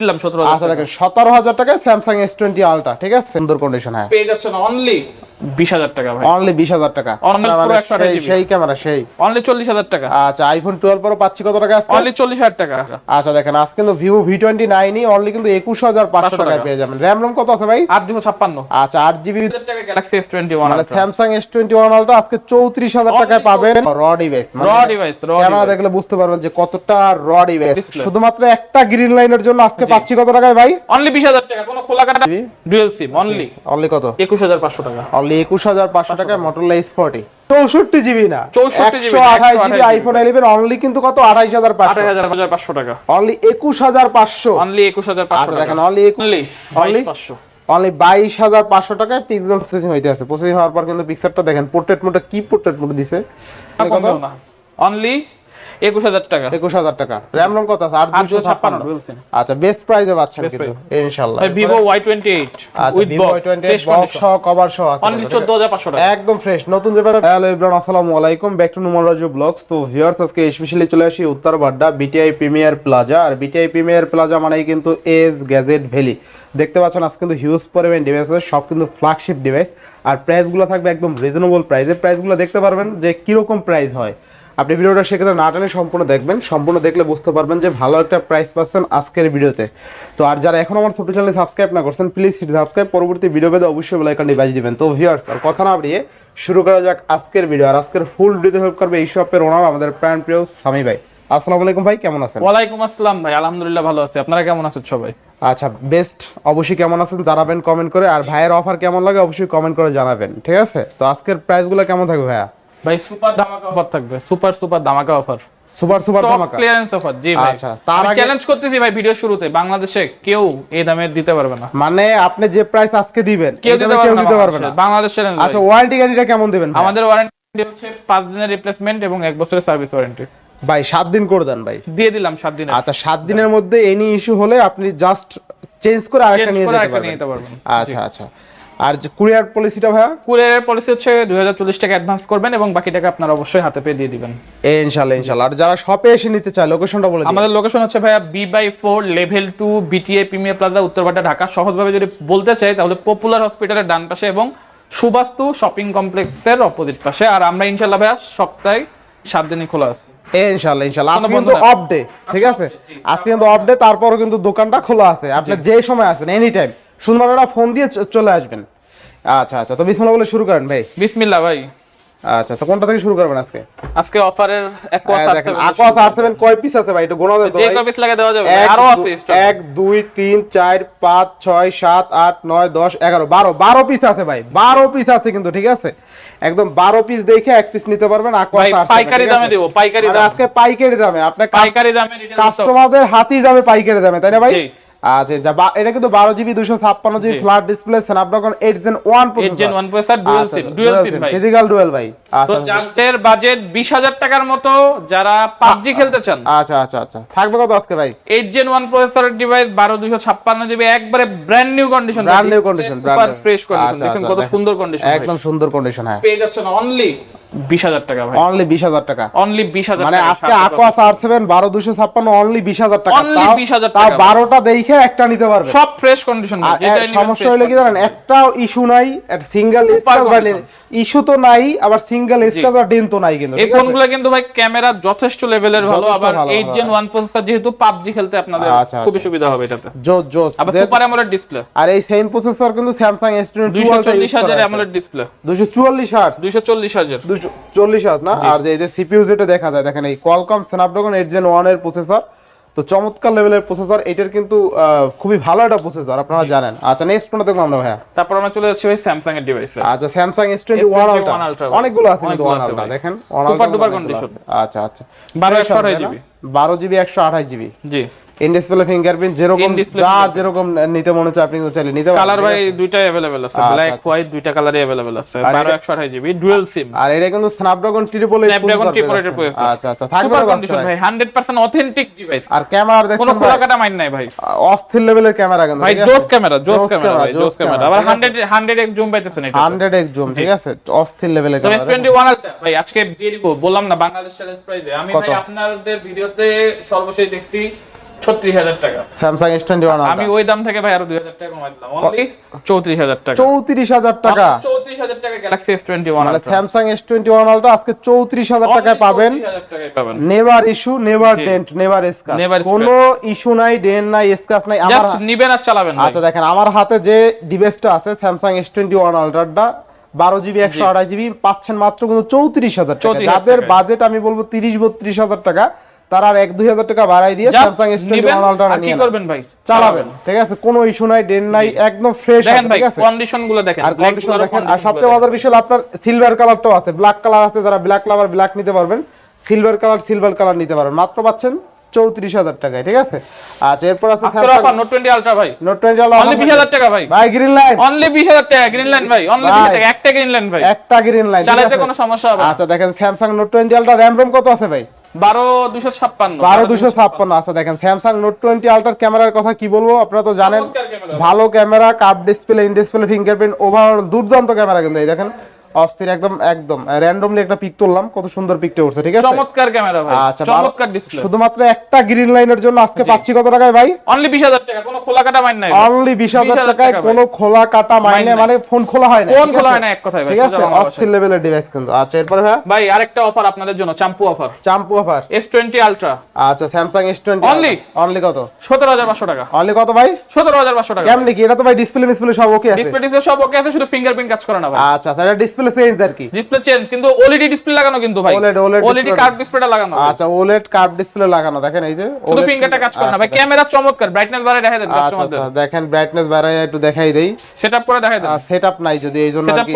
দিলাম সতেরো আচ্ছা দেখেন সতেরো হাজার টাকায় স্যামসাং এস টোয়েন্টি আলট্রা ঠিক আছে? সুন্দর কন্ডিশন হ্যাঁ। পেয়ে যাচ্ছেন অনলি বিশ হাজার টাকা ভাই। অনলি বিশ হাজার টাকা। Only মানে পুরো একশো আঠাশ সেই- ক্যামেরা সেই। অনলি চল্লিশ হাজার টাকা। আচ্ছা আইফোন টুয়েলভ প্রো পাচ্ছি কত টাকা আজকে? অনলি চল্লিশ হাজার টাকা। আচ্ছা দেখেন আজ কিন্তু ভিভো ভি টোয়েন্টি অনলি কিন্তু একুশ হাজার পাঁচশো 500 টাকায় পেয়ে যাবেন। কত আছে ভাই? আচ্ছা টাকা মানে আজকে টাকায় পাবেন। র ডিভাইস র ডিভাইস র ক্যামেরা দেখলে বুঝতে পারবেন যে কতটা র ডিভাইস শুধুমাত্র একটা গ্রিন লাইনের জন্য আজকে পাচ্ছি কত টাকায় ভাই? অনলি বিশ হাজার টাকা কোনো খোলা কাটা ডুয়েল সিম অনলি অনলি কত? একুশ হাজার পাঁচশো টাকা। অনলি একুশ হাজার পাঁচশো টাকায় মোটরলা এস ফোর্টি চৌষট্টি জিবি না। 64 GB একশো আঠাশ জিবি আইফোন ইলেভেন অনলি কিন্তু কত? আঠাইশ হাজার পাঁচশো। হাজার পাঁচশো টাকা। অনলি একুশ হাজার পাঁচশো। অনলি একুশ হাজার পাঁচশো আচ্ছা দেখেন অনলি অনলি? পাঁচশো। অনলি বাইশ হাজার পাঁচশো টাকায় পিক্সেল স্ট্রেচিং হইতে আছে। প্রসেসিং হওয়ার পর কিন্তু পিকচারটা দেখেন পোর্ট্রেট মোডে কি পোর্ট্রেট মোড দিছে? অনলি একুশ হাজার টাকা। একুশ হাজার টাকা। র্যাম রোম কত আছে? আট আট দুশো দুশো ছাপ্পান্ন। ছাপ্পান্ন। ডুয়েল সিম আচ্ছা বেস্ট প্রাইসে পাচ্ছেন কিন্তু ইনশাআল্লাহ। Vivo Y twenty eight with Vivo twenty box সহ কভার সহ আছে। অনলি চোদ্দ হাজার পাঁচশো টাকা। একদম ফ্রেশ নতুন যেভাবে হ্যালো ইব্রান আসসালামু আলাইকুম। Back to Numan Raju vlogs তো ভিউয়ার্স আজকে স্পেশালি চলে আসি Uttar Badda BTI premier plaza আর বিটিআই প্রিমিয়ার প্লাজা মানেই কিন্তু এস গ্যাজেট ভ্যালি দেখতে পাচ্ছেন আজকে কিন্তু হিউজ পরিমাণ ডিভাইস আছে। সব কিন্তু ফ্ল্যাগশিপ ডিভাইস আর প্রাইসগুলো থাকবে একদম রিজনেবল প্রাইসে প্রাইসগুলো দেখতে পারবেন যে কীরকম প্রাইস হয়। আপনি ভিডিওটা সেক্ষেত্রে না টেনে সম্পূর্ণ দেখবেন। সম্পূর্ণ দেখলে বুঝতে পারবেন যে ভালো একটা প্রাইস পাচ্ছেন আজকের ভিডিওতে। তো আর যারা এখন আমার ছোটো চ্যানেলে সাবস্ক্রাইব না করছেন প্লিজ হিট সাবস্ক্রাইব পরবর্তী ভিডিও পেতে অবশ্যই বেলাইকনটি বাজিয়ে দিবেন। তো ভিউয়ার্স আর কথা না বাড়িয়ে শুরু করা যাক আজকের ভিডিও আর আজকের ফুল ভিডিওতে হেল্প করবে এই শপের ওনার আমাদের প্রাণ প্রিয় সামি ভাই। আসসালামু আলাইকুম ভাই কেমন আছেন? ওয়ালাইকুম আসসালাম ভাই আলহামদুলিল্লাহ ভালো আছে। আপনারা কেমন আছেন সবাই? আচ্ছা বেস্ট অবশ্যই কেমন আছেন জানাবেন কমেন্ট করে। আর ভাইয়ের অফার কেমন লাগে অবশ্যই কমেন্ট করে জানাবেন ঠিক আছে? তো আজকের প্রাইসগুলো কেমন থাকবে ভাইয়া? ভাই সুপার ধামাকা অফার থাকবে। সুপার সুপার ধামাকা অফার সুপার সুপার ধামাকা। ক্লিয়ারেন্স অফার জি ভাই। আচ্ছা, তার আগে- চ্যালেঞ্জ করতেছি ভাই ভিডিও শুরুতে। বাংলাদেশে কেউ এই দামে দিতে পারবে না। মানে আপনি যে প্রাইস আজকে দিবেন কেউ দিতে পারবে না বাংলাদেশে। চ্যালেঞ্জ আচ্ছা ওয়ারেন্টি গ্যারান্টিটা কেমন দিবেন আমাদের ওয়ারেন্টি হচ্ছে পাঁচ দিনের রিপ্লেসমেন্ট এবং এক বছরের সার্ভিস ওয়ারেন্টি ভাই সাত দিন করে দেন ভাই। দিয়ে দিলাম সাত দিন আচ্ছা সাত দিনের মধ্যে এনি ইস্যু হলে আপনি জাস্ট চেঞ্জ করে আরেকটা নিয়ে যেতে পারবেন। আচ্ছা আচ্ছা। আর যে কুরিয়ার পলিসিটা ভাইয়া? কুরিয়ারের পলিসি হচ্ছে দুই হাজার চল্লিশ টাকা অ্যাডভান্স করবেন এবং বাকি টাকা আপনারা অবশ্যই হাতে পেয়ে দিয়ে দিবেন। এ ইনশাআল্লাহ ইনশাআল্লাহ। আর যারা শপে এসে নিতে চায় লোকেশনটা বলে আমাদের লোকেশন হচ্ছে ভাইয়া B by four level two BTI premier plaza Uttarpara Dhaka. সহজভাবে যদি বলতে চাই তাহলে পপুলার হসপিটালের ডান পাশে এবং সুবাস্তু শপিং কমপ্লেক্সের অপোজিট পাশে। আর আমরা ইনশাল্লাহ ভাইয়া সপ্তাহে সাত দিনই খোলা আছে। এ ইনশাআল্লাহ ইনশাআল্লাহ। আজকে কোনো কিন্তু অফ ডে ঠিক আছে? আজকে কিন্তু অফ ডে তারপরও কিন্তু দোকানটা খোলা আছে। আপনি যে সময় আসেন এনি টাইম একটা ফোন দিয়ে চলে আসবেন। আচ্ছা আচ্ছা তো বিসমিল্লাহ বলে শুরু করেন ভাই। বিসমিল্লাহ ভাই। আচ্ছা তো কোনটা থেকে শুরু করবেন আজকে? আজকে অফারের আর সেভেন কয় পিস আছে ভাই? একটু গোনা দেন তো যে ভাই। কপিস লাগে দেওয়া যাবে? আরও আছে stock। এক দুই তিন চার পাঁচ ছয় সাত আট নয় দশ এগারো বারো বারো পিস আছে ভাই। বারো পিস আছে কিন্তু ঠিক আছে? একদম বারো পিস দেখে এক পিস নিতে পারবেন ভাই Star পাইকারি দামে? দেবো পাইকারি মানে দামে। আজকে পাইকারি দামে। আপনার পাইকারি দামে কাস্টমারদের হাতেই যাবে পাইকারি দামে তাই না ভাই? জি। আচ্ছা যা এটা কিন্তু বারো জিবি দুশো ছাপ্পান্ন জিবি জি। Flat display Snapdragon eight gen one 8 Gen 1 processor, dual SIM, dual SIM ভাই। ফিজিক্যাল ডুয়েল ভাই। তো আচ্ছা বাজেট বিশ হাজার টাকার মতো যারা পাবজি খেলতে চান। আচ্ছা আচ্ছা আচ্ছা। থাকবে কত আজকে ভাই? এইট জেন ওয়ান প্রসেসরের ডিভাইস বারো দুইশো ছাপ্পান্ন জিবি একবারে brand new condition brand new condition super fresh condition দেখুন কত সুন্দর কন্ডিশন একদম সুন্দর কন্ডিশন হ্যাঁ। পেয়ে যাচ্ছেন অনলি বিশ হাজার টাকা ভাই। অনলি বিশ হাজার টাকা। অনলি বিশ হাজার মানে আজকে আকোয়াস আর সেভেন বারো দুশো ছাপ্পান্ন অনলি বিশ হাজার টাকা। Only তাও- 20,000 টাকা। বারোটা দেখে একটা নিতে পারবে। সব ফ্রেশ কন্ডিশন সমস্যা হলো কি জানেন? একটাও ইস্যু নাই সিঙ্গেল স্ক্র্যাচ বা condition। ইস্যু তো নাই আবার সিঙ্গেল স্ক্র্যাচ বা ডেন তো নাই কিন্তু এই ফোনগুলো কিন্তু ভাই ক্যামেরা যথেষ্ট লেভেলের ভালো আবার ভালো, জেন ওয়ান প্রসেসর যেহেতু পাবজি খেলতে আপনাদের আচ্ছা, খুবই আচ্ছা। সুবিধা হবে এটাতে। জোস জোস। আবার সুপার অ্যামোলেড ডিসপ্লে আর এই সেম প্রসেসর কিন্তু স্যামসাং দুইশো চল্লিশ হাজার অ্যামোলেড ডিসপ্লে দুশো চুয়াল্লিশ হার্টস দুইশো চল্লিশ না? আর যে এই যে সিপিইউ যেটা দেখা যায় দেখেন এই কোয়ালকম স্ন্যাপড্রাগন এইট জেন ওয়ানের প্রসেসর তো চমৎকার লেভেলের প্রসেসর এটার কিন্তু খুবই ভালো একটা প্রসেসর আপনারা জানেন। আচ্ছা নেক্সট কোনটা দেখব আমরা ভাইয়া। তারপর আমরা চলে যাচ্ছি ভাই স্যামসাং এর ডিভাইসে আচ্ছা Samsung S twenty one S21 ultra অনেকগুলো আছে কিন্তু ওয়ান আলট্রা দেখেন। Super duper condition। আচ্ছা আচ্ছা। বারো একশো আঠাশ জিবি বারো জিবি একশো আঠাশ জিবি জি। ইন ডিসপ্লে ফিঙ্গারপ্রিন্ট যেরকম In-display যার fingerprint। যেরকম নিতে মনে হচ্ছে আপনি কিন্তু চাইলে নিতে পারেন কালার ঠিক ভাই আছে? দুইটাই अवेलेबल আছে আচ্ছা, ব্ল্যাক আচ্ছা। হোয়াইট দুইটা কালারই अवेलेबल আছে আর 12 এটা- 128 জিবি ডুয়াল সিম আর এটা কিন্তু Snapdragon triple Snapdragon triple eight processor। আচ্ছা আচ্ছা থাকবে সুপার কত কন্ডিশন আজকে ভাই 100% অথেন্টিক ডিভাইস আর ক্যামেরা কোনো দেখছেন খোলা ভাই? কাটা মাইন্ড নাই ভাই অস্থির লেভেলের ক্যামেরা কিন্তু ভাই ঠিক আছে? জোস ক্যামেরা জোস জোস ক্যামেরা ভাই জোস জোস ক্যামেরা আবার 100 100x জুম পাইতেছেন এটা 100x জুম ঠিক আছে অস্থির লেভেলের তো ক্যামেরা S21 আলট্রা ভাই আজকে দিয়ে দিব বললাম না বাংলাদেশ চ্যালেঞ্জ প্রাইজে আমি কত? ভাই আপনাদের ভিডিওতে সর্বশেষ দেখছি ছত্রিশ হাজার টাকা। স্যামসাং এস টোয়েন্টি ওয়ান আমি ওই দাম থেকে ভাই আরও দুই হাজার টাকা কমাই দিলাম। অনলি গ্যালাক্সি মানে Samsung S twenty one ultra আজকে চৌত্রিশ হাজার টাকায় পাবেন। পাবেন। Never issue never dent never scratch কোনো ইস্যু নাই ডেন্ট নাই স্ক্র্যাচ নাই। আমার নিবেন আর চালাবেন আচ্ছা দেখেন আমার হাতে যে ডিভাইসটা আছে স্যামসাং এস টোয়েন্টি ওয়ান আলট্রাটা বারো জিবি একশো আড়াই জিবি পাচ্ছেন মাত্র কিন্তু চৌত্রিশ হাজার টাকা। 34,000 যাদের বাজেট আমি বলব তিরিশ বত্রিশ হাজার টাকা তারা আর এক দুই হাজার টাকা বাড়াই দিয়ে Samsung S twenty one ultra কি নিয়ে করবেন ভাই? চালাবেন ঠিক আছে? কোনো ইস্যু নাই ডেন্ট নাই একদম ফ্রেশ ঠিক আছে? কন্ডিশনগুলো দেখেন আর কন্ডিশন দেখেন আর সবচেয়ে মজার বিষয় আপনার সিলভার কালারটাও আছে ব্ল্যাক কালার আছে যারা ব্ল্যাক লাভার ব্ল্যাক নিতে পারবেন সিলভার কালার সিলভার কালার নিতে পারবেন। মাত্র পাচ্ছেন চৌত্রিশ হাজার টাকায় ঠিক আছে? আচ্ছা এরপর আছে নোট টোয়েন্টি আলট্রা ভাই। নোট টোয়েন্টি অনলি বিশ হাজার টাকা ভাই। ভাই গ্রিন লাইন অনলি বিশ হাজার টাকা গ্রিন লাইন ভাই অনলি বিশ টাকা একটা গ্রিন লাইন ভাই। একটা গ্রিন লাইন চালাইতে কোনো সমস্যা হবে আচ্ছা দেখেন Samsung note twenty ultra RAM ROM কত আছে ভাই? আচ্ছা দেখেন স্যামসাং নোট টোয়েন্টি আলট্রার ক্যামেরার কথা কি বলব? আপনারা তো জানেন ভালো camera. Cup display in display fingerprint overall দুর্দান্ত ক্যামেরা কিন্তু এই দেখেন। অস্থির একদম একদম। র্যান্ডমলি একটা পিক তুললাম কত সুন্দর পিকটা উঠছে ঠিক আছে? চমৎকার ক্যামেরা ভাই আচ্ছা চমৎকার ডিসপ্লে শুধুমাত্র একটা গ্রিন লাইনের জন্য আজকে পাচ্ছি কত টাকায় ভাই? অনলি বিশ হাজার টাকা কোনো খোলা কাটা মাইন নাই। অনলি বিশ 20,000 টাকায় টাকা কোনো খোলা কাটা মাইনে নাই। মানে ফোন খোলা হয় না ফোন খোলা হয় না এক কথায় ভাই, ঠিক আছে অস্থির লেভেলের ডিভাইস কিন্তু। আচ্ছা এরপরে ভাই ভাই আরেকটা অফার আপনাদের জন্য চাম্পু অফার চাম্পু অফার এস টোয়েন্টি আলট্রা আচ্ছা Samsung S twenty Only? Only কত? সতেরো হাজার পাঁচশো টাকা। অনলি কত ভাই? সতেরো হাজার পাঁচশো টাকা। কেমনি কি? এটা তো ভাই ডিসপ্লে মিসপ্লে সব ওকে আছে। ডিসপ্লে ডিসপ্লে সব ওকে আছে শুধু ফিঙ্গারপ্রিন্ট কাজ করে না ভাই। আচ্ছা আচ্ছা এটা ডিসপ্লে চেঞ্জ আর কি। ডিসপ্লে চেঞ্জ কিন্তু ওএলইডি ডিসপ্লে লাগানো কিন্তু ভাই। OLED ওএলইডি কার্ভ ডিসপ্লেটা লাগানো। আচ্ছা ওলেড কার্ভ ডিসপ্লে লাগানো দেখেন এই যে শুধু ফিঙ্গারটা কাজ করে না ভাই আচ্ছা, ক্যামেরা চমৎকার ব্রাইটনেস বাড়ায় দেখা দেন আচ্ছা কাস্টমারদের আচ্ছা দেখেন ব্রাইটনেস বাড়ায় একটু দেখাই দেই। সেটআপ করে দেখা দেন। সেটআপ নাই যদি এই জন্য আর কি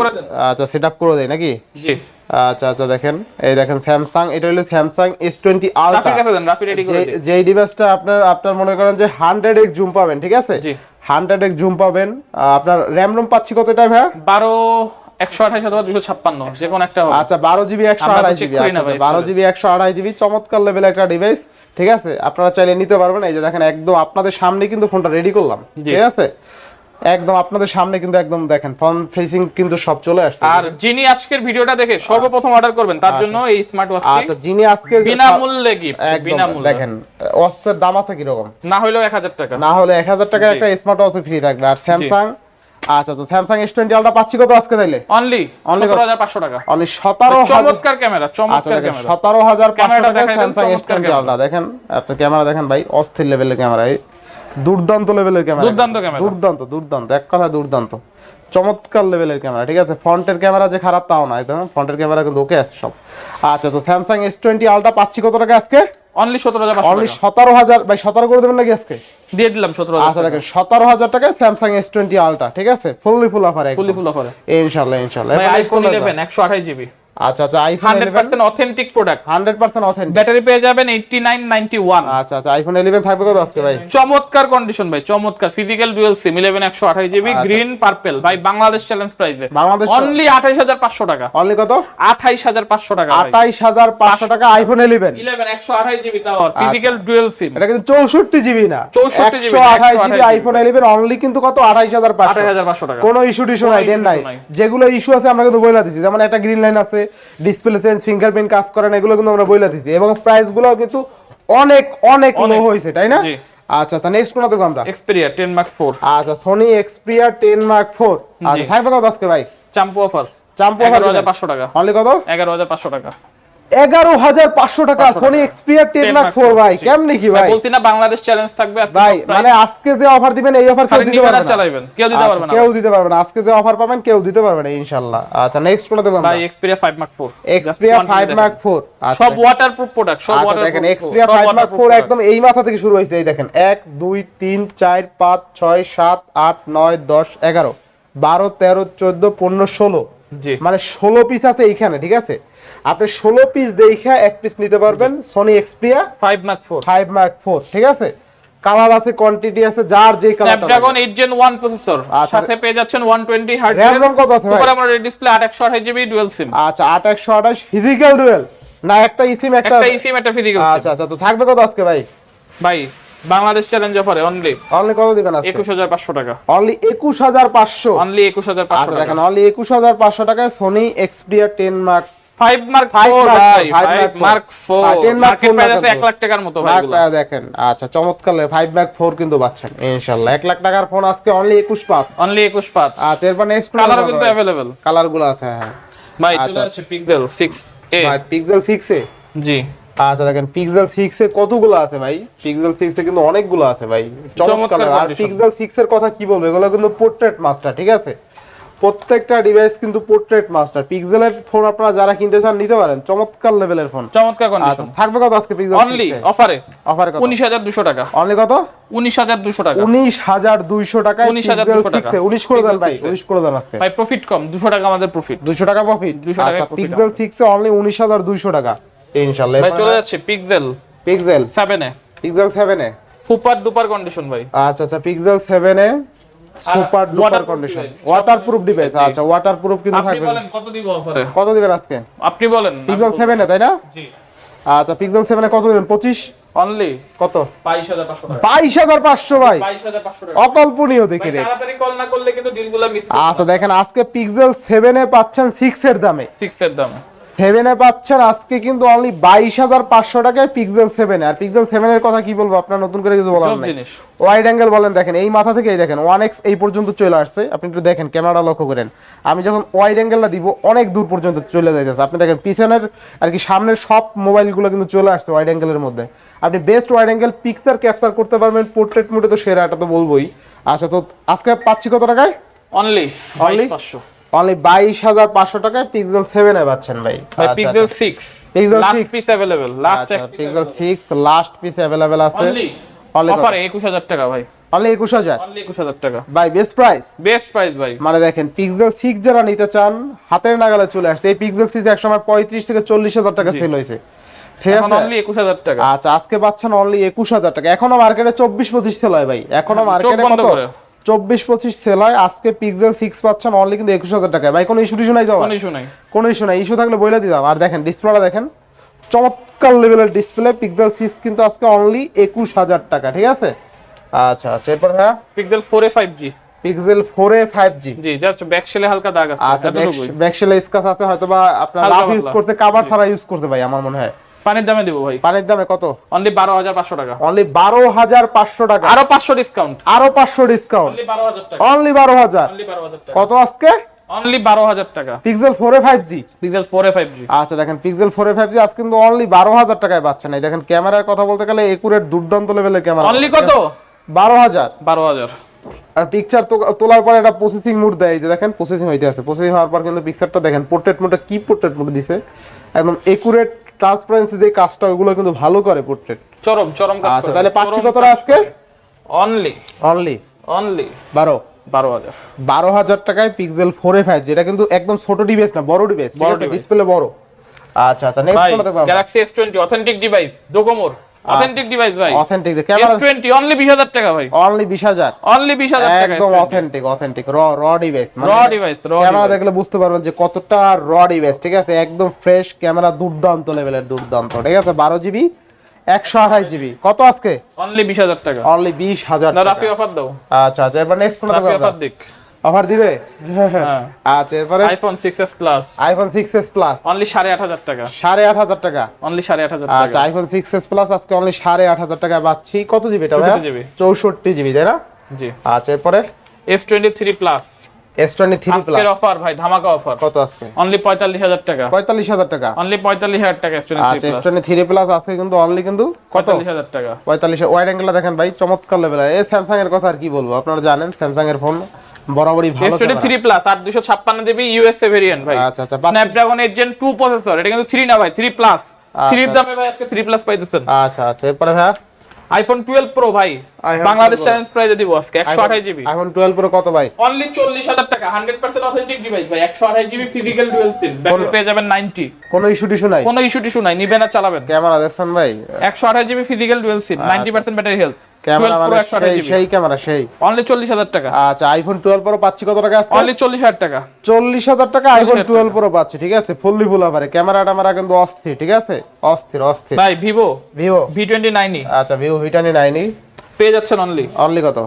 আচ্ছা সেটআপ করে দেই নাকি? জি। আচ্ছা আচ্ছা দেখেন এই দেখেন স্যামসাং এটা হলো স্যামসাং এস টোয়েন্টি যে ডিভাইসটা আপনার আপনার মনে করেন যে হান্ড্রেড এক্স জুম পাবেন ঠিক আছে। হান্ড্রেড এক্স জুম পাবেন। আপনার র্যাম রোম পাচ্ছি কতটা ভাইয়া? বারো একশো আঠাশ অথবা দুশো ছাপ্পান্ন যে কোনো একটা আচ্ছা বারো জিবি একশো আড়াই জিবি না ভাই, বারো জিবি একশো আড়াই জিবি চমৎকার লেভেল একটা ডিভাইস ঠিক আছে? আপনারা চাইলে নিতে পারবেন এই যে দেখেন একদম আপনাদের সামনে কিন্তু ফোনটা রেডি করলাম ঠিক আছে? একদম আপনাদের সামনে কিন্তু একদম দেখেন ফ্রন্ট ফেসিং কিন্তু সব চলে আসছে। আর যিনি আজকের ভিডিওটা দেখে সর্বপ্রথম অর্ডার করবেন তার জন্য এই স্মার্ট ওয়াচটি আচ্ছা যিনি আজকে বিনামূল্যে গিফট বিনামূল্যে। দেখেন অস্ত্রের দাম আছে কীরকম? না হইলেও এক হাজার টাকা। না হলে এক হাজার টাকার একটা স্মার্ট ওয়াচ ফ্রি থাকবে। আর স্যামসাং আচ্ছা তো স্যামসাং এস টোয়েন্টি আলটা পাচ্ছি কত আজকে তাইলে? অনলি সতেরো হাজার পাঁচশো টাকা। অনলি সতেরো চমৎকার ক্যামেরা আচ্ছা চমৎকার দেখেন ক্যামেরা। সতেরো হাজার পাঁচশো টাকা স্যামসাং এস টোয়েন্টি আলটা দেখেন আপনার ক্যামেরা দেখেন ভাই অস্থির লেভেলের ক্যামেরা এই দুর্দান্ত লেভেলের ক্যামেরা। দুর্দান্ত camera। দুর্দান্ত দুর্দান্ত এক কথা দুর্দান্ত। চমৎকার লেভেলের ক্যামেরা ঠিক আছে? ফ্রন্টের ক্যামেরা যে খারাপ তাও না ফ্রন্টের ক্যামেরা কিন্তু ওকে আছে সব। আচ্ছা তো স্যামসাং এস টোয়েন্টি আলটা পাচ্ছি কত টাকা আজকে? অনলি সতেরো হাজার পাঁচশো অনলি টাকা। সতেরো হাজার ভাই সতেরো করে দেবেন নাকি আজকে? দিয়ে দিলাম আচ্ছা দেখেন টাকায় ঠিক আছে? ফুললি ফুল অফার ফুল ভাই আইফোন জিবি আচ্ছা আচ্ছা iPhone hundred percent authentic product. Hundred percent authentic. Battery পেয়ে যাবেন এইটটি নাইন নাইনটি ওয়ান। আচ্ছা আচ্ছা আইফোন ইলেভেন থাকবে কত আজকে ভাই? চমৎকার কন্ডিশন ভাই চমৎকার। ফিজিক্যাল ডুয়েল সিম ইলেভেন একশো আঠাশ জিবি আচ্ছা, গ্রিন পার্পেল ভাই বাংলাদেশ চ্যালেঞ্জ প্রাইসে বাংলাদেশ অনলি আঠাইশ হাজার পাঁচশো টাকা। অনলি কত? আঠাইশ হাজার পাঁচশো টাকা আঠাইশ হাজার পাঁচশো টাকা আইফোন ইলেভেন ইলেভেন একশো আঠাইশ জিবি তাও ফিজিক্যাল ডুয়েল সিম এটা কিন্তু চৌষট্টি জিবি না। 64 GB একশো 128 জিবি আইফোন ইলেভেন অনলি কিন্তু কত? আঠাইশ হাজার আঠাইশ পাঁচশো হাজার পাঁচশো টাকা। কোনো ইস্যু টিস্যু নাই দেন নাই। যেগুলো ইস্যু আছে আমরা কিন্তু দিচ্ছি যেমন একটা গ্রিন লাইন আছে ডিসপ্লে চেঞ্জ ফিঙ্গারপ্রিন্ট কাজ করে না এগুলো কিন্তু আমরা বইলা দিছি। এবং প্রাইসগুলো কিন্তু অনেক অনেক লো। হয়েছে তাই না? আচ্ছা তা নেক্সট কোনটা দেখব আমরা? এক্সপেরিয়া 10 মার্ক 4 আচ্ছা সনি এক্সপেরিয়া 10 মার্ক 4 আচ্ছা থাকবে কত আজকে ভাই? চাম্পু অফার চাম্পু অফার হাজার পাঁচশো টাকা। অনলি কত? এগারো হাজার পাঁচশো টাকা। এগারো হাজার পাঁচশো টাকা Sony Xperia ten mark four ভাই। কেমনি কি ভাই বলছি না বাংলাদেশ চ্যালেঞ্জ থাকবে ভাই মানে আজকে যে অফার দিবেন এই অফার কেউ দিতে পারবে আর কেউ দিতে আচ্ছা, পারবে না কেউ দিতে পারবে না। আজকে যে অফার পাবেন কেউ দিতে পারবে না ইনশাআল্লাহ। আচ্ছা নেক্সট কোনটা দেবো ভাই Xperia five mark four Xperia five mark four সব ওয়াটারপ্রুফ প্রোডাক্ট সব আচ্ছা দেখেন এক্সপিরিয়া ফাইভ মার্ক ফোর একদম এই মাথা থেকে শুরু হয়েছে এই দেখেন। এক দুই তিন চার পাঁচ ছয় সাত আট নয় দশ এগারো বারো তেরো চোদ্দ পনেরো ষোলো। জি। মানে ষোলো পিস আছে এইখানে ঠিক আছে? আপনি ষোলো পিস দেখা এক পিস নিতে পারবেন Sony Xperia five mark four five mark four ঠিক আছে? কালার আছে কোয়ান্টিটি আছে যার যে কালার স্ন্যাপড্রাগন 8 জেন 1 প্রসেসর। সাথে পেয়ে যাচ্ছেন 120 হার্জ RAM ROM কত আছে ভাই? Super AMOLED display 8128 GB dual SIM আচ্ছা আট একশো আঠাশ ফিজিক্যাল ডুয়েল না একটা ইসিম একটা একটা ইসিম একটা ফিজিক্যাল আচ্ছা আচ্ছা তো থাকবে কত আজকে ভাই? ভাই বাংলাদেশ চ্যালেঞ্জ অফারে অনলি অনলি কত দিবেন আজকে? 21500 টাকা। অনলি একুশ হাজার পাঁচশো। অনলি আচ্ছা 21500 টাকা। দেখেন অনলি একুশ হাজার পাঁচশো টাকায় Sony Xperia ten mark five mark Five ভাই four, five five Mark four। Mark four 10 Mark price আছে এক লাখ টাকার মতো ভাই এগুলো। দেখেন আচ্ছা চমৎকার কিন্তু পাচ্ছেন ইনশাল্লাহ এক লাখ টাকার ফোন আজকে অনলি একুশ পাঁচ। অনলি একুশ পাঁচ। আচ্ছা এরপর নেক্সট কালারও কিন্তু অ্যাভেলেবেল কালারগুলো আছে হ্যাঁ ভাই পিক্সেল এ ভাই পিক্সেল সিক্স জি। আচ্ছা দেখেন পিক্সেল সিক্স এ কতগুলো আছে ভাই? পিক্সেল এ কিন্তু অনেকগুলো আছে ভাই। চমৎকার আর পিক্সেল এর কথা কি বলব? এগুলো কিন্তু পোর্ট্রেট মাস্টার ঠিক আছে? প্রত্যেকটা ডিভাইস কিন্তু পোর্ট্রেট মাস্টার পিক্সেলের ফোন আপনারা যারা কিনতে চান নিতে পারেন। চমৎকার লেভেলের ফোন চমৎকার আচ্ছা কন্ডিশন থাকবে কত আজকে পিক্সেল অনলি অফারে অফারে কত? উনিশ হাজার দুশো টাকা। অনলি কত? উনিশ হাজার দুশো টাকা। উনিশ হাজার দুইশো 19,200 টাকা। উনিশ করে দেন ভাই Pixel 6 এ। উনিশ করে দেন আজকে। ভাই প্রফিট কম। দুশো টাকা আমাদের প্রফিট দুশো টাকা প্রফিট 200 টাকা আচ্ছা পিক্সেল সিক্স এ অনলি উনিশ হাজার দুইশো টাকা। ইনশাল্লাহ ভাই চলে যাচ্ছে Pixel Pixel seven A Pixel seven A super duper condition ভাই। আচ্ছা আচ্ছা Pixel seven A super duper condition waterproof device আচ্ছা ওয়াটারপ্রুফ কিন্তু আপনি বলেন কত দিব অফারে? কত দিবেন আজকে? আপনি বলেন পিক্সেল সেভেন এ তাই না? জি। আচ্ছা পিক্সেল সেভেন এ কত দিবেন? পঁচিশ? অনলি কত? বাইশ হাজার পাঁচশো টাকা। বাইশ হাজার পাঁচশো ভাই। বাইশ হাজার পাঁচশো টাকা। অকল্পনীয় দেখি রে তাড়াতাড়ি কল না করলে কিন্তু ডিলগুলো মিস আচ্ছা দেখেন আজকে পিক্সেল সেভেন এ পাচ্ছেন সিক্স এর দামে। সিক্স এর দামে। সেভেন পাচ্ছেন আজকে কিন্তু অনলি বাইশ হাজার পাঁচশো টাকায় পিক্সেল সেভেন আর পিক্সেল সেভেন এর কথা কি বলব আপনার নতুন করে কিছু বলার নেই। ওয়াইড অ্যাঙ্গেল বলেন দেখেন এই মাথা থেকে এই দেখেন ওয়ান এক্স এই পর্যন্ত চলে আসছে। আপনি একটু দেখেন ক্যামেরাটা লক্ষ্য করেন। আমি যখন ওয়াইড অ্যাঙ্গেলটা দিব অনেক দূর পর্যন্ত চলে যাইতেছে। আপনি দেখেন পিছনের আর কি সামনের সব মোবাইলগুলো কিন্তু চলে আসছে ওয়াইড অ্যাঙ্গেলের মধ্যে। আপনি best wide angle picture capture করতে পারবেন পোর্ট্রেট মোডে তো সেরা এটা তো বলবোই। আচ্ছা তো আজকে পাচ্ছি কত টাকায়? অনলি? অনলি পাঁচশো। অনলি বাইশ হাজার পাঁচশো টাকায় পিক্সেল সেভেন এ পাচ্ছেন ভাই। ভাই Pixel. Six Pixel last 6 piece available last Pixel six last piece available আছে? অফারে একুশ হাজার টাকা ভাই। অনলি একুশ হাজার? একুশ হাজার টাকা। By best price best price ভাই। মানে দেখেন পিক্সেল সিক্স যারা নিতে চান হাতের নাগালে চলে আসছে। এই পিক্সেল সিক্স একসময় পঁয়ত্রিশ থেকে চল্লিশ হাজার টাকা সেল হয়েছে। ঠিক আছে? অনলি একুশ হাজার টাকা। আচ্ছা আজকে পাচ্ছেন অনলি একুশ হাজার টাকা। এখনও মার্কেটে চব্বিশ পঁচিশ সেল হয় ভাই। এখনও মার্কেটে কত। চব্বিশ পঁচিশ সেল হয় আজকে পিক্সেল সিক্স পাচ্ছেন অনলি কিন্তু একুশ হাজার টাকায়। ভাই কোনো ইস্যু টিস্যু নাই যাওয়া কোনো ইস্যু নাই। কোনো ইস্যু নাই। ইস্যু থাকলে বলে দিতাম। আর দেখেন ডিসপ্লেটা দেখেন। চমৎকার লেভেলের ডিসপ্লে পিক্সেল সিক্স কিন্তু আজকে অনলি একুশ হাজার টাকা ঠিক আছে? আচ্ছা আচ্ছা এরপর হ্যাঁ? Pixel four A five G Pixel four A five G G just back সেলে হালকা দাগ আছে। আচ্ছা এতটুকুই। ব্যাকশেলে স্কাচ আছে হয়তো বা আপনার রাফ ইউজ। করছে কাভার ছাড়া ইউজ করছে ভাই আমার মনে হয়। পানির দামে দিব ভাই। পানির দামে কত? অনলি বারো হাজার পাঁচশো টাকা। অনলি বারো হাজার পাঁচশো টাকা। আরও পাঁচশো ডিসকাউন্ট আরও পাঁচশো ডিসকাউন্ট অনলি বারো হাজার কত আজকে? অনলি বারো হাজার টাকা। Pixel four A five G Pixel four A five G আচ্ছা দেখেন Pixel four A five G আজকে কিন্তু অনলি বারো হাজার টাকায় পাচ্ছেন এই দেখেন ক্যামেরার কথা বলতে গেলে একুরেট দুর্দান্ত লেভেলের ক্যামেরা অনলি কত? বারো হাজার। বারো হাজার। আর পিকচার তোলার পরে একটা প্রসেসিং মুড দেয়। এই যে দেখেন প্রসেসিং হইতে আছে। প্রসেসিং হওয়ার পর কিন্তু পিকচারটা দেখেন পোর্ট্রেট মোডে কি পোর্ট্রেট মোড দিছে? একদম একুরেট ট্রান্সপারেন্সি যে কাজটা ওগুলো কিন্তু ভালো করে পোর্ট্রেট চরম চরম কাজ আচ্ছা তাহলে পাচ্ছি কত আজকে? অনলি অনলি অনলি বারো? বারো হাজার। বারো হাজার টাকায় পিক্সেল 4 এ 5 যেটা কিন্তু একদম ছোট ডিভাইস না বড় ডিভাইস। ডিসপ্লে বড় আচ্ছা আচ্ছা নেক্সট কোনটা দেখব Galaxy S twenty authentic device ডোকোমোর authentic device ভাই। অথেন্টিক ক্যামেরা টোয়েন্টি অনলি বিশ হাজার টাকা ভাই। অনলি বিশ হাজার? অনলি বিশ হাজার টাকা একদম অথেন্টিক অথেন্টিক র র ডিভাইস র ডিভাইস র ক্যামেরা দেখলে বুঝতে পারবেন যে কতটা র ডিভাইস ঠিক আছে? একদম ফ্রেশ ক্যামেরা দুর্দান্ত লেভেলের দুর্দান্ত ঠিক আছে? বারো জিবি একশো আঠাশ জিবি কত আজকে? অনলি বিশ হাজার টাকা। অনলি বিশ হাজার না রাফি অফার দাও। আচ্ছা আচ্ছা এবার নেক্সট কোনটা রাফি অফার দিক। অফার দিবে? হ্যাঁ। আচ্ছা এরপরে? IPhone six S plus iPhone six S plus only সাড়ে আট হাজার টাকা। সাড়ে আট হাজার টাকা। অনলি সাড়ে আট হাজার আচ্ছা আইফোন সিক্স এস প্লাস আজকে অনলি সাড়ে আট হাজার টাকায় পাচ্ছি। কত জিবি এটা 64 জিবি তাই না? জি। আচ্ছা এরপরে? S twenty three plus S twenty three plus আজকের অফার ভাই ধামাকা অফার কত আজকে? অনলি পঁয়তাল্লিশ হাজার টাকা। পঁয়তাল্লিশ হাজার টাকা। অনলি পঁয়তাল্লিশ হাজার টাকা এস টোয়েন্টি আচ্ছা three S plus twenty three plus আজকে কিন্তু অনলি কিন্তু কত? পঁয়তাল্লিশ হাজার টাকা। পঁয়তাল্লিশ ওয়াইড অ্যাঙ্গেলটা দেখেন ভাই চমৎকার লেভেল এই স্যামসাং এর কথা আর কি বলব? আপনারা জানেন স্যামসাং এর ফোন বরাবরই ভালো টোয়েন্টি camera। থ্রি প্লাস আর দুশো ছাপ্পান্ন জিবি ইউএসএ ভেরিয়েন্ট ভাই। আচ্ছা আচ্ছা স্ন্যাপড্রাগন জেন টু প্রসেসর এটা কিন্তু থ্রি না ভাই থ্রি প্লাস থ্রির আচ্ছা। দামে ভাই আজকে থ্রি প্লাস পাইতেছেন। আচ্ছা আচ্ছা এরপরে ভাই আইফোন টুয়েলভ প্রো ভাই বাংলাদেশ চ্যালেঞ্জ প্রাইজে দিব আজকে একশো আঠাশ জিবি আইফোন টুয়েলভ প্রো কত ভাই? অনলি চল্লিশ হাজার টাকা হান্ড্রেড পার্সেন্ট অথেন্টিক ডিভাইস ভাই একশো আঠাশ GB physical dual SIM battery পেয়ে যাবেন নাইনটি কোনো ইস্যু টিস্যু নাই? কোনো ইস্যু টিস্যু নাই নিবেন আর চালাবেন। ক্যামেরা দেখছেন ভাই? একশো আঠাশ GB physical dual SIM ninety percent battery health camera মানে সেই- সেই ক্যামেরা সেই। অনলি টাকা। আচ্ছা আইফোন টুয়েলভ প্রো পাচ্ছি কত টাকা আজকে? অনলি চল্লিশ হাজার টাকা। চল্লিশ হাজার টাকা আইফোন 40,000 টুয়েলভ প্রো পাচ্ছি ঠিক আছে? ফুললি ফুল আবার ক্যামেরা ট্যামেরা কিন্তু অস্থির ঠিক আছে? অস্থির অস্থির। ভাই ভিভো ভিভো ভি টোয়েন্টি নাইনই আচ্ছা ভিভো ভিটানি নাইনি পেয়ে যাচ্ছেন অনলি অনলি কত?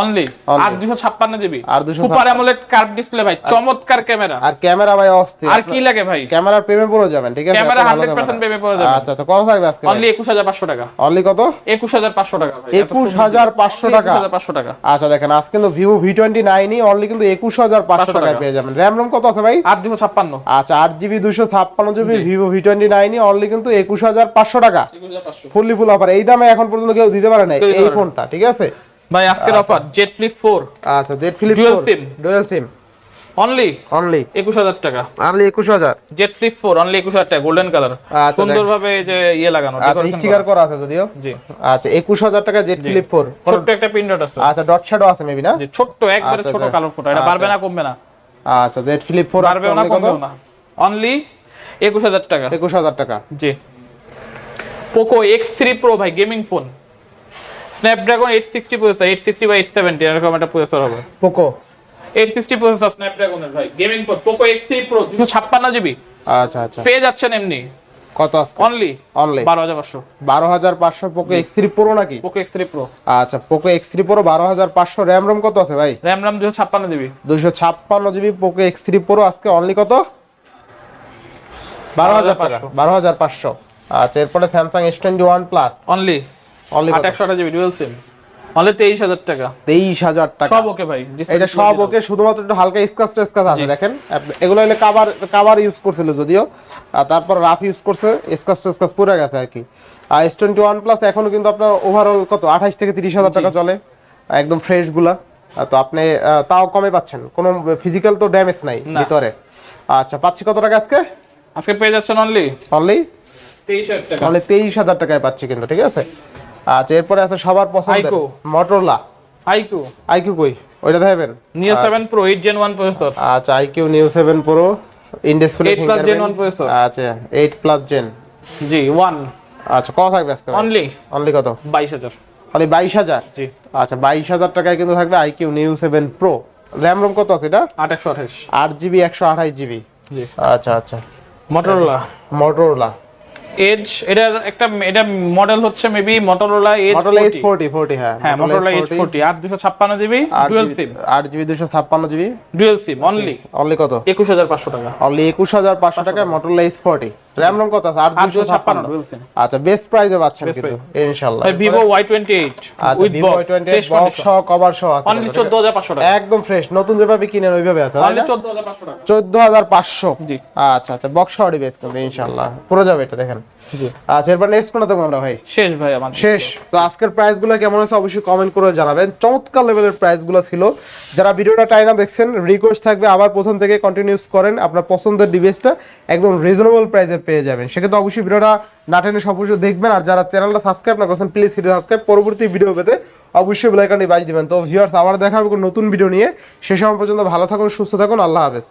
অনলি। আর দুশো ছাপ্পান্ন জিবি আর 256 সুপার অ্যামোলেড কার্ভ ডিসপ্লে ভাই চমৎকার ক্যামেরা আর ক্যামেরা ভাই অস্থির। আর কি লাগে ভাই? ক্যামেরার প্রেমে পড়ে যাবেন ঠিক আছে? ক্যামেরা এত ভালো 100% প্রেমে পড়ে যাবেন। আচ্ছা আচ্ছা কত থাকবে আজকে অনলি একুশ হাজার পাঁচশো টাকা। অনলি কত? একুশ হাজার পাঁচশো টাকা ভাই একুশ হাজার পাঁচশো টাকা। একুশ হাজার পাঁচশো টাকা। আচ্ছা দেখেন আজকে কিন্তু ভি টোয়েন্টি নাইনই অনলি কিন্তু একুশ হাজার পাঁচশো টাকায় টাকা। পেয়ে যাবেন। র্যাম রোম কত আছে ভাই? আর দুশো ছাপ্পান্ন। আচ্ছা আট জিবি দুশো ছাপ্পান্ন জিবি জি। ভিভো ভি টোয়েন্টি অনলি কিন্তু একুশ হাজার পাঁচশো টাকা। ফুললি ফুল অফার এই দামে এখন পর্যন্ত কেউ দিতে পারে না। এই ফোনটা ঠিক আছে? ভাই আজকের অফার জেট ফ্লিপ ফোর আচ্ছা Z flip Dual SIM dual SIM only only একুশ হাজার টাকা। অনলি একুশ হাজার। জেট ফ্লিপ ফোর অনলি একুশ হাজার টাকা গোল্ডেন কালার আচ্ছা, সুন্দরভাবে এই যে ইয়ে লাগানো আচ্ছা স্টিকার করা। করা আছে যদিও। জি। আচ্ছা একুশ হাজার টাকা জেড। ফ্লিপ ফোর ছোট্ট একটা পিন ডট আছে। আচ্ছা ডট শ্যাডো আছে মেবি না? জি একবারে আচ্ছা, ছোট আচ্ছা। কালো ফোটো এটা আচ্ছা। বাড়বে না কমবে না। আচ্ছা জেড ফ্লিপ ফোর বাড়বেও না কমবেও না। অনলি একুশ হাজার টাকা। একুশ হাজার টাকা। জি। পোকো এক্স থ্রি প্রো ভাই gaming phone Snapdragon eight sixty processor eight sixty বা এইট সেভেন্টি এরকম একটা প্রসেসর হবে। পোকো এইট সিক্সটি প্রসেসর স্ন্যাপড্রাগনের ভাই gaming phone Poco X three pro দুশো ছাপ্পান্ন জিবি আচ্ছা আচ্ছা। পেয়ে যাচ্ছেন এমনি। কত আজকে? অনলি অনলি বারো হাজার পাঁচশো। বারো হাজার পাঁচশো পোকো এক্স থ্রি প্রো নাকি? পোকো এক্স থ্রি প্রো আচ্ছা পোকো এক্স থ্রি প্রো বারো হাজার পাঁচশো র্যাম রোম কত আছে ভাই? র্যাম রাম দুশো ছাপ্পান্ন জিবি দুশো ছাপ্পান্ন GB Poco X three pro আজকে অনলি কত? বারো হাজার টাকা। 12,500 বারো হাজার পাঁচশো। আচ্ছা এরপরে Samsung S twenty one plus only only আট একশো আঠাশ জিবি ডুয়েল সিম অনলি তেইশ হাজার টাকা। তেইশ হাজার টাকা। সব ওকে ভাই এটা সব ওকে শুধুমাত্র একটু হালকা স্কাচ টেস্কাচ আছে দেখেন। এগুলো হলে কাভার কাভার ইউজ করছিল যদিও। তারপর রাফ ইউজ করছে টেস্কাচ পুরো গেছে আর কি। আর এস টোয়েন্টি ওয়ান প্লাস এখনও কিন্তু আপনার ওভারঅল কত? আঠাইশ থেকে তিরিশ হাজার টাকা চলে। একদম ফ্রেশগুলা। তো আপনি তাও কমে পাচ্ছেন। কোনো ফিজিক্যাল তো ড্যামেজ নাই ভিতরে। আচ্ছা পাচ্ছি কত টাকা আজকে? আজকে পেয়ে যাচ্ছেন অনলি অনলি তেইশ হাজার টাকা। অনলি তেইশ হাজার টাকায় পাচ্ছি কিন্তু ঠিক আছে? আচ্ছা এরপরে আছে সবার পছন্দের। Motorola iQOO. আইকিউ কই? ওইটা দেখাবেন? Neo seven pro eight Gen one processor আচ্ছা iQOO Neo seven pro in display 8 plus Gen 1 processor। আচ্ছা eight plus Gen G one আচ্ছা কত থাকবে আজকে? অনলি অনলি কত? বাইশ হাজার। খালি বাইশ হাজার? জি। আচ্ছা বাইশ হাজার টাকায় কিন্তু থাকবে iQOO Neo seven pro RAM ROM কত আছে এটা? আট একশো আঠাশ। আট জিবি একশো আঠাশ জিবি জি। আচ্ছা আচ্ছা। মটোরোলা মটোরোলা এজ এটার একটা এটা মডেল হচ্ছে maybe Motorola Edge Motorola S forty forty হ্যাঁ হ্যাঁ মটোরোলা এজ ফোরটি আট দুশো ছাপ্পান্ন জিবি ডুয়েল সিম 8 জিবি দুশো ছাপ্পান্ন GB dual SIM only only কত? একুশ হাজার পাঁচশো টাকা। অনলি একুশ হাজার পাঁচশো টাকায় Motorola S forty RAM ROM কত আছে? আট আট দুশো দুশো ছাপ্পান্ন ছাপ্পান্ন। ডুয়েল সিম আচ্ছা বেস্ট প্রাইসে পাচ্ছেন কিন্তু ইনশাআল্লাহ। ভিভো ওয়াই টোয়েন্টি এইট আচ্ছা with Vivo twenty fresh box সহ কভার সহ আছে। অনলি চোদ্দ হাজার পাঁচশো টাকা। একদম ফ্রেশ নতুন যেভাবে কিনেন ওইভাবে আছে অনলি চোদ্দ হাজার পাঁচশো টাকা। চোদ্দ হাজার পাঁচশো। জি। আচ্ছা আচ্ছা বক্স সহ ডিভাইস কিন্তু ইনশাআল্লাহ। পুরো যাবে এটা দেখেন। আচ্ছা এরপর নেক্সট কোনটা আমরা ভাই। শেষ ভাই আমার শেষ। তো আজকের প্রাইসগুলো কেমন হয়েছে অবশ্যই কমেন্ট করে জানাবেন। চমৎকার লেভেলের প্রাইসগুলো ছিল। যারা ভিডিওটা টাইনা দেখছেন রিকোয়েস্ট থাকবে আবার প্রথম থেকে কন্টিনিউস করেন। আপনার পছন্দের ডিভাইসটা একদম রিজনেবল প্রাইসে পেয়ে যাবেন। সেক্ষেত্রে অবশ্যই ভিডিওটা না টেনে সব কিছু দেখবেন। আর যারা চ্যানেলটা সাবস্ক্রাইব না করছেন প্লিজ হিটে সাবস্ক্রাইব পরবর্তী ভিডিও পেতে অবশ্যই বেলাইকানটি বাজিয়ে দিবেন। তো ভিউয়ার্স আবার দেখা হবে নতুন ভিডিও নিয়ে। সে সময় পর্যন্ত ভালো থাকুন সুস্থ থাকুন। আল্লাহ হাফেজ।